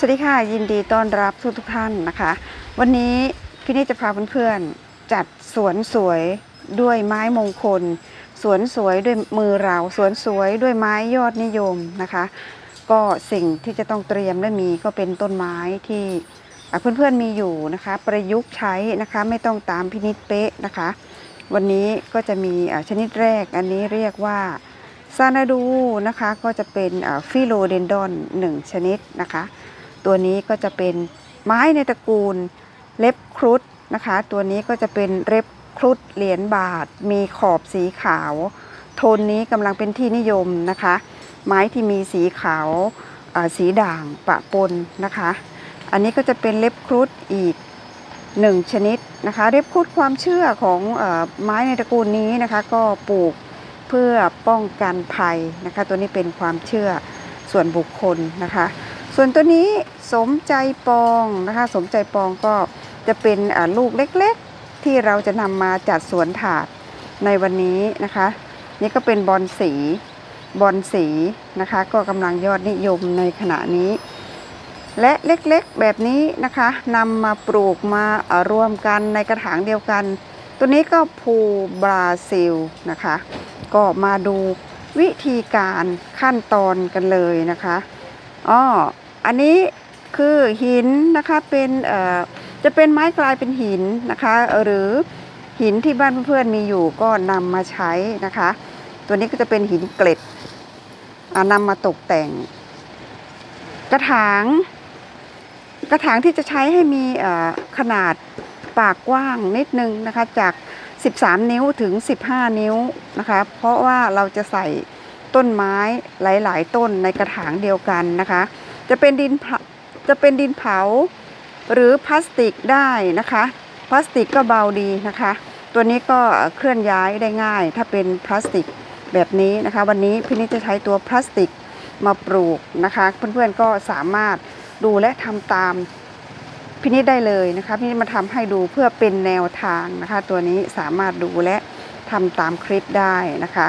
สวัสดีค่ะ ยินดีต้อนรับทุกทุกท่านนะคะ วันนี้พี่นิจจะพาเพื่อนๆจัดสวนสวยด้วยไม้มงคล สวนสวยด้วยมือเรา สวนสวยด้วยไม้ยอดนิยมนะคะ ก็สิ่งที่จะต้องเตรียมและมีก็เป็นต้นไม้ที่เพื่อนๆมีอยู่นะคะ ประยุกต์ใช้นะคะไม่ต้องตามพินิจเป๊ะนะคะ วันนี้ก็จะมีอะชนิดแรกอันนี้เรียกว่าซานาดูนะคะก็จะเป็นฟิโลเดนดอนหนึ่งชนิดนะคะ ตัวนี้ก็จะเป็นไม้ในตระกูลเล็บครุฑนะคะ ตัวนี้ก็จะเป็นเล็บครุฑเหรียญบาท มีขอบสีขาว โทนนี้กำลังเป็นที่นิยมนะคะ ไม้ที่มีสีขาวสีด่างปะปนนะคะ อันนี้ก็จะเป็นเล็บครุฑอีกหนึ่งชนิดนะคะ เล็บครุฑความเชื่อของอไม้ในตระกูลนี้นะคะ ก็ปลูกเพื่อป้องกันภัยนะคะ ตัวนี้เป็นความเชื่อส่วนบุคคลนะคะ ส่วนตัวนี้สมใจปองนะคะ สมใจปองก็จะเป็นลูกเล็กๆ ที่เราจะนำมาจัดสวนถาดในวันนี้นะคะ นี่ก็เป็นบอลสีบอลสีนะคะ ก็กำลังยอดนิยมในขณะนี้ และเล็กๆแบบนี้นะคะนำมาปลูกมารวมกันในกระถางเดียวกัน ตัวนี้ก็ภูบราซิลนะคะ ก็มาดูวิธีการขั้นตอนกันเลยนะคะอ๋อ อันนี้คือหินนะคะเป็นเอ่อจะเป็นไม้กลายเป็นหินนะคะ หรือหินที่บ้านเพื่อนๆมีอยู่ก็นำมาใช้นะคะ ตัวนี้ก็จะเป็นหินเกล็ดอ่านำมาตกแต่ง กระถาง กระถางที่จะใช้ให้มีขนาดปากกว้างนิดนึงนะคะจาก 13 นิ้วถึง 15 นิ้วนะคะ เพราะว่าเราจะใส่ต้นไม้หลาย ๆ ต้นในกระถางเดียวกันนะคะ จะเป็นดินเผาจะเป็นดินเผา หรือพลาสติกได้นะคะ พลาสติกก็เบาดีนะคะ ตัวนี้ก็เคลื่อนย้ายได้ง่าย ถ้าเป็นพลาสติกแบบนี้นะคะ วันนี้พี่นิดจะใช้ตัวพลาสติกมาปลูกนะคะ เพื่อนๆก็สามารถดูและทำตามพินิจได้เลยนะคะพินิจมาทำให้ดูเพื่อเป็นแนวทางนะคะ ตัวนี้สามารถดูและทำตามคลิปได้นะคะ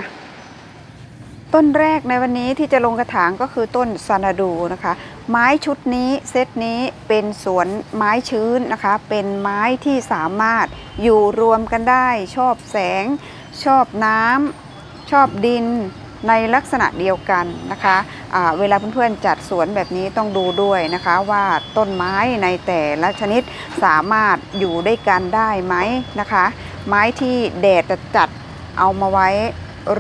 ต้นแรกในวันนี้ที่จะลงกระถางก็คือต้นซานาดูนะคะ ไม้ชุดนี้เซตนี้เป็นสวนไม้ชื้นนะคะ เป็นไม้ที่สามารถอยู่รวมกันได้ ชอบแสง ชอบน้ำชอบดินในลักษณะเดียวกันนะคะอ่าเวลาเพื่อนๆจัดสวนแบบนี้ต้องดูด้วยนะคะว่าต้นไม้ในแต่ละชนิดสามารถอยู่ด้วยกันได้ไหมนะคะ ไม้ที่แดดจัดเอามาไว้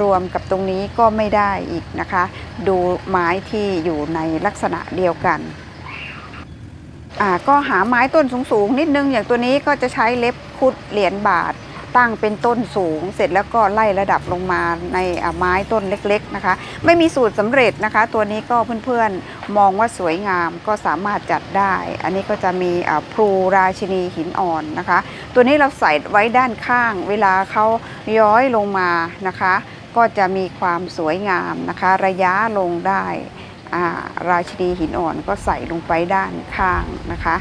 รวมกับตรงนี้ก็ไม่ได้อีกนะคะ ดูไม้ที่อยู่ในลักษณะเดียวกันอ่าก็หาไม้ต้นสูงๆนิดนึงอย่างตัวนี้ก็จะใช้เล็บคุดเหรียญบาท ตั้งเป็นต้นสูง เสร็จแล้วก็ไล่ระดับลงมาในไม้ต้นเล็กๆนะคะ ไม่มีสูตรสำเร็จนะคะ ตัวนี้ก็เพื่อนๆมองว่าสวยงามก็สามารถจัดได้ อันนี้ก็จะมีอ่าพลูราชินีหินอ่อนนะคะ ตัวนี้เราใส่ไว้ด้านข้าง เวลาเขาย้อยลงมานะคะ ก็จะมีความสวยงามนะคะ ระยะลงได้ราชินีหินอ่อนก็ใส่ลงไปด้านข้างนะคะ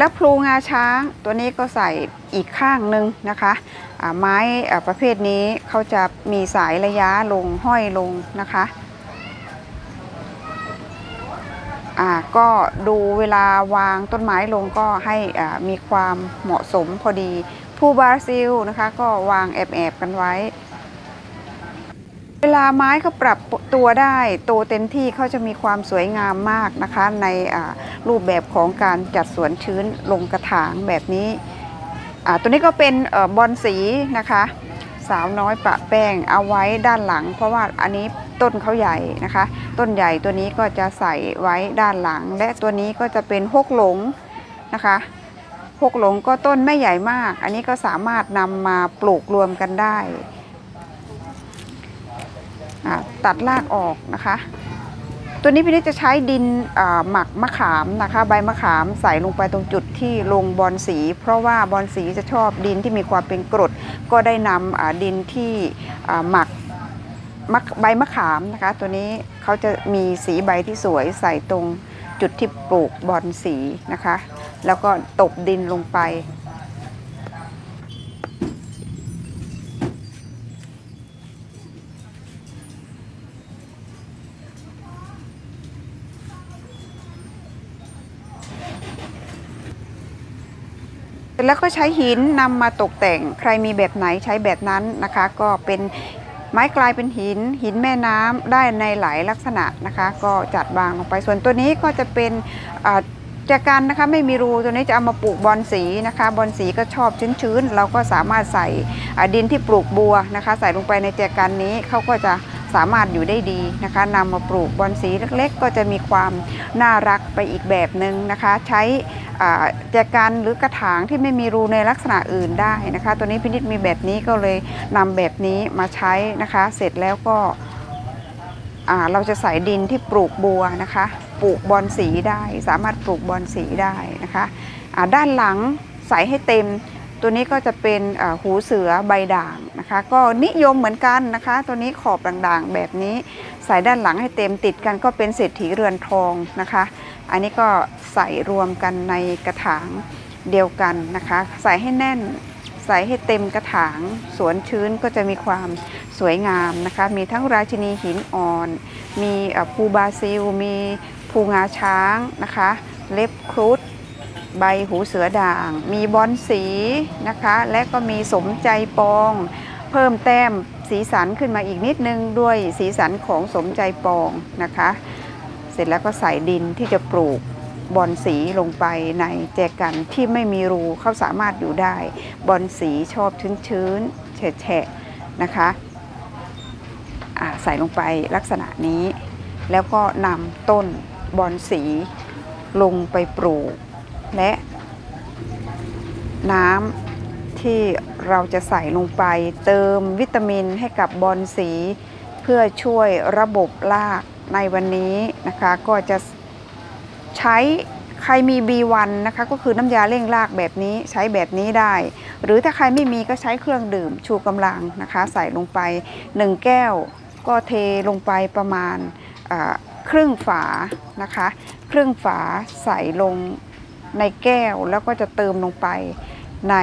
แล้วพลูงาช้างตัวนี้ก็ใส่อีกข้างหนึ่งนะคะไม้ประเภทนี้เขาจะมีสายระยะลงห้อยลงนะคะก็ดูเวลาวางต้นไม้ลงก็ให้มีความเหมาะสมพอดีผู้บราซิลนะคะ ก็วางแอบๆกันไว้ เวลาไม้เขาปรับตัวได้โตเต็มที่เขาจะมีความสวยงามมากนะคะ ในรูปแบบของการจัดสวนชื้นลงกระถางแบบนี้ ตัวนี้ก็เป็นอบอลสีนะคะ สาวน้อยประแป้งเอาไว้ด้านหลัง เพราะว่าอันนี้ต้นเขาใหญ่นะคะ ต้นใหญ่ตัวนี้ก็จะใส่ไว้ด้านหลัง และตัวนี้ก็จะเป็นฮกหลงนะคะฮกหลงก็ต้นไม่ใหญ่มาก อันนี้ก็สามารถนำมาปลูกรวมกันได้ ตัดรากออกนะคะ ตัวนี้พี่นิดจะใช้ดินหมักมะขามนะคะ ใบมะขามใส่ลงไปตรงจุดที่ลงบอลสี เพราะว่าบอลสีจะชอบดินที่มีความเป็นกรด ก็ได้นำดินที่หมักใบมะขามนะคะ ตัวนี้เขาจะมีสีใบที่สวยใส่ตรงจุดที่ปลูกบอนสีนะคะ แล้วก็ตบดินลงไป แล้วก็ใช้หินนำมาตกแต่ง ใครมีแบบไหนใช้แบบนั้นนะคะ ก็เป็นไม้กลายเป็นหิน หินแม่น้ำได้ในหลายลักษณะนะคะ ก็จัดวางลงไปส่วนตัวนี้ก็จะเป็นอ่าแจกันนะคะไม่มีรูตัวนี้จะเอามาปลูกบอนสีนะคะบอนสีก็ชอบชื้นๆ เราก็สามารถใส่ดินที่ปลูกบัวนะคะ ใส่ลงไปในแจกันนี้เขาก็จะ สามารถอยู่ได้ดีนะคะนำมาปลูกบอนสีเล็กๆ ก็จะมีความน่ารักไปอีกแบบหนึ่งนะคะ ใช้อ่าแจกันหรือกระถางที่ไม่มีรูในลักษณะอื่นได้นะคะ ตัวนี้พินิจมีแบบนี้ก็เลยนำแบบนี้มาใช้นะคะ เสร็จแล้วก็เราจะใส่ดินที่ปลูกบัวนะคะ ปลูกบอนสีได้ สามารถปลูกบอนสีได้นะคะด้านหลังใส่ให้เต็ม ตัวนี้ก็จะเป็นหูเสือใบด่างนะคะ ก็นิยมเหมือนกันนะคะ ตัวนี้ขอบด่างๆแบบนี้ใส่ด้านหลังให้เต็มติดกันก็เป็นเศรษฐีเรือนทองนะคะ อันนี้ก็ใส่รวมกันในกระถางเดียวกันนะคะ ใส่ให้แน่นใส่ให้เต็มกระถางสวนชื้นก็จะมีความสวยงามนะคะ มีทั้งราชินีหินอ่อน มีภูบาซิล มีภูงาช้างนะคะ เล็บครุฑ ใบหูเสือด่าง มีบอนสีนะคะ และก็มีสมใจปอง เพิ่มแต้มสีสันขึ้นมาอีกนิดนึงด้วยสีสันของสมใจปองนะคะ เสร็จแล้วก็ใส่ดินที่จะปลูกบอนสีลงไปในแจกันที่ไม่มีรูเขาสามารถอยู่ได้ บอนสีชอบชื้นๆแฉะๆนะคะใส่ลงไปลักษณะนี้ แล้วก็นำต้นบอนสีลงไปปลูก และน้ำที่เราจะใส่ลงไป เติมวิตามินให้กับบอนสี เพื่อช่วยระบบรากในวันนี้นะคะ ก็จะใช้ใครมี B1 นะคะก็คือน้ำยาเร่งรากแบบนี้ใช้แบบนี้ได้ หรือถ้าใครไม่มีก็ใช้เครื่องดื่มชูกำลังนะคะ ใส่ลงไป 1 แก้ว ก็เทลงไปประมาณครึ่งฝานะคะ ครึ่งฝาใส่ลง ในแก้วแล้วก็จะเติมลงไปใน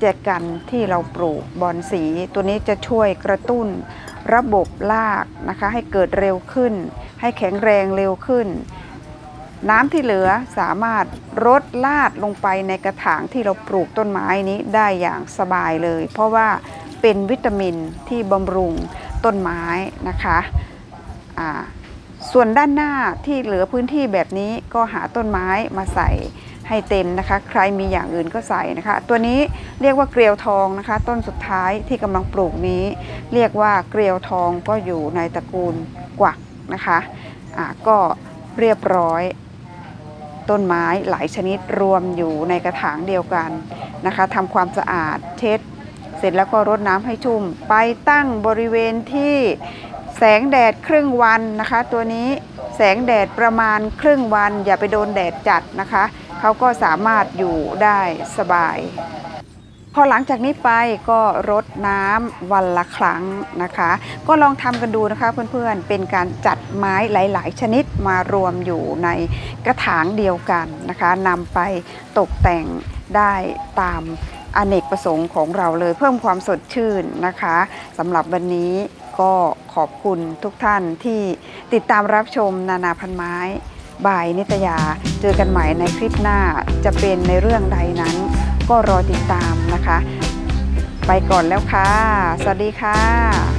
แจกันที่เราปลูกบอนสี ตัวนี้จะช่วยกระตุ้นระบบรากนะคะให้เกิดเร็วขึ้น ให้แข็งแรงเร็วขึ้น น้ำที่เหลือสามารถรดลาดลงไปในกระถางที่เราปลูกต้นไม้นี้ได้อย่างสบายเลย เพราะว่าเป็นวิตามินที่บำรุงต้นไม้นะคะอ่า ส่วนด้านหน้าที่เหลือพื้นที่แบบนี้ก็หาต้นไม้มาใส่ให้เต็มนะคะ ใครมีอย่างอื่นก็ใส่นะคะ ตัวนี้เรียกว่าเกลียวทองนะคะ ต้นสุดท้ายที่กำลังปลูกนี้ เรียกว่าเกลียวทองก็อยู่ในตระกูลกวักนะคะอ่าก็เรียบร้อย ต้นไม้หลายชนิดรวมอยู่ในกระถางเดียวกันนะคะทำความสะอาดเช็ด เสร็จแล้วก็รดน้ำให้ชุ่ม ไปตั้งบริเวณที่ แสงแดดครึ่งวันนะคะ ตัวนี้แสงแดดประมาณครึ่งวัน อย่าไปโดนแดดจัดนะคะเขาก็สามารถอยู่ได้สบาย พอหลังจากนี้ไปก็รดน้ำวันละครั้งนะคะ ก็ลองทำกันดูนะคะเพื่อนๆเป็นการจัดไม้หลาย ๆ ชนิดมารวมอยู่ในกระถางเดียวกันนะคะนำไปตกแต่งได้ตามอเนกประสงค์ของเราเลยเพิ่มความสดชื่นนะคะสำหรับวันนี้ ก็ขอบคุณทุกท่านที่ติดตามรับชมนานาพันไม้บายนิตยา เจอกันใหม่ในคลิปหน้าจะเป็นในเรื่องใดนั้น ก็รอติดตามนะคะ ไปก่อนแล้วค่ะ สวัสดีค่ะ